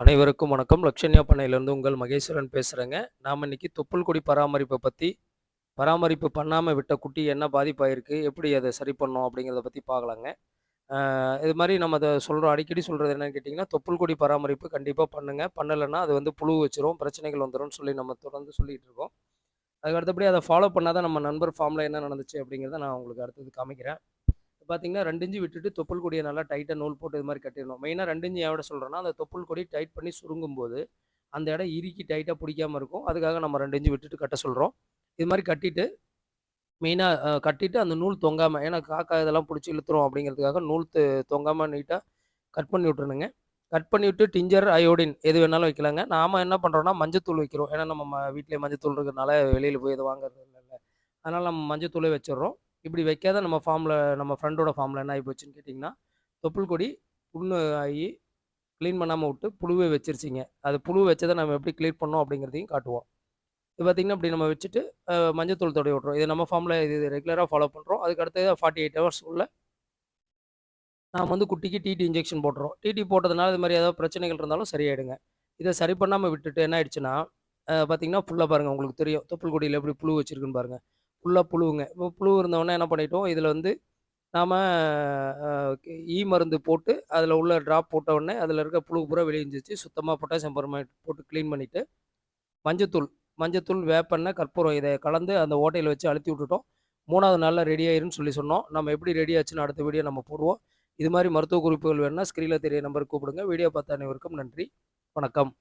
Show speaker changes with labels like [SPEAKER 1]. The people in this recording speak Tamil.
[SPEAKER 1] அனைவருக்கும் வணக்கம். லக்ஷன்யா பண்ணையிலேருந்து உங்கள் மகேஸ்வரன் பேசுகிறேங்க நாம இன்னைக்கு தொப்புள் கொடி பற்றி பராமரிப்பு பண்ணாமல் விட்ட குட்டி என்ன பாதிப்பாயிருக்கு, எப்படி அதை சரி பண்ணோம் அப்படிங்கிறத பற்றி பார்க்கலாங்க. இது மாதிரி நம்ம அதை சொல்கிறோம் அடிக்கடி சொல்கிறது என்னன்னு கேட்டிங்கன்னா தொப்புள் கொடி பராமரிப்பு கண்டிப்பாக பண்ணுங்க. பண்ணலைன்னா அது வந்து புழு வச்சுரும், பிரச்சனைகள் வந்துடும் சொல்லி நம்ம தொடர்ந்து சொல்லிகிட்டு இருக்கோம். அதுக்கு அடுத்தபடி அதை ஃபாலோ பண்ணாதான் நம்ம நண்பர் ஃபார்மில் என்ன நடந்துச்சு அப்படிங்கிறத நான் உங்களுக்கு அடுத்தது காமிக்கிறேன். பார்த்தீங்கன்னா ரெண்டு இஞ்சி விட்டுட்டு தொப்புள் கொடியை நல்லா டைட்டாக நூல் போட்டு இது மாதிரி கட்டிடணும் மெயினாக ரெண்டு இஞ்சி எவ்வளோ சொல்கிறேன்னா அந்த தொப்புள் கொடி டைட் பண்ணி சுருங்கும் போது அந்த இடம் இறுக்கி டைட்டாக பிடிக்காமல் இருக்கும். அதுக்காக நம்ம ரெண்டு இஞ்சி விட்டுட்டு கட்ட சொல்கிறோம் இது மாதிரி கட்டிட்டு, மெயினாக கட்டிட்டு அந்த நூல் தொங்காமல் ஏன்னா காக்கா இதெல்லாம் பிடிச்சி இழுத்துரும் அப்படிங்கிறதுக்காக நூல் து தொங்காமல் நீட்டாக கட் பண்ணி விட்டுருணுங்க கட் பண்ணிவிட்டு டிஞ்சர், அயோடின் எது வேணாலும் வைக்கலாங்க. நாம் என்ன பண்ணுறோன்னா மஞ்சத்தூள் வைக்கிறோம். ஏன்னா நம்ம வீட்டிலேயே மஞ்சத்தூள் இருக்கிறதுனால வெளியில் போய் இதை வாங்குறது இல்லை அதனால் நம்ம மஞ்சத்தூளே வச்சிடுறோம் இப்படி வைக்காத நம்ம ஃபார்மில் நம்ம ஃப்ரெண்டோட ஃபார்மில் என்ன ஆகி போச்சுன்னு கேட்டிங்கன்னா தொப்புள் கொடி புண்ணு ஆகி க்ளீன் பண்ணாமல் விட்டு புழுவே வச்சிருச்சிங்க அது புழு வச்சதை நம்ம எப்படி க்ளீன் பண்ணோம் அப்படிங்கிறதையும் காட்டுவோம். இது பார்த்தீங்கன்னா, அப்படி நம்ம வச்சுட்டு மஞ்சத்தூள் தொடைய விட்றோம் இது நம்ம ஃபார்மில் இது ரெகுலராக ஃபாலோ பண்ணுறோம் அதுக்கு அடுத்தது 48 ஹவர்ஸ் உள்ள நாம் வந்து குட்டிக்கு டிடி இன்ஜெக்ஷன் போட்டுறோம். டிடி போட்டதுனால இது மாதிரி ஏதாவது பிரச்சனைகள் இருந்தாலும் சரியாயிடுங்க. இதை சரி பண்ணாமல் விட்டுட்டு என்ன ஆயிடுச்சுன்னா, பார்த்தீங்கன்னா, ஃபுல்லாக பாருங்கள் உங்களுக்கு தெரியும். தொப்புள் கொடியில் எப்படி புழு வச்சிருக்குன்னு பாருங்க. ஃபுல்லாக புழுவுங்க. இப்போ புழு இருந்தவொடனே என்ன பண்ணிட்டோம், இதில் வந்து நாம் ஈ மருந்து போட்டு, அதில் உள்ள ட்ராப் போட்ட உடனே அதில் இருக்க புழு பூரா வெளிய சுத்தமாக பொட்டாசியம் பர்மேட் போட்டு க்ளீன் பண்ணிவிட்டு மஞ்சத்தூள் மஞ்சத்தூள், வேப்பெண்ணெய், கற்பூரம் இதை கலந்து அந்த ஓட்டையில் வச்சு அழுத்தி விட்டுட்டோம். மூணாவது நாளில் ரெடி ஆயிருன்னு சொல்லி சொன்னோம். நம்ம எப்படி ரெடி ஆச்சுன்னு அடுத்த வீடியோ நம்ம போடுவோம். இது மாதிரி மருத்துவ குறிப்புகள் வேணுன்னா ஸ்க்ரீனில் தெரிய நம்பருக்கு கூப்பிடுங்க. வீடியோ பார்த்த அனைவருக்கும் நன்றி. வணக்கம்.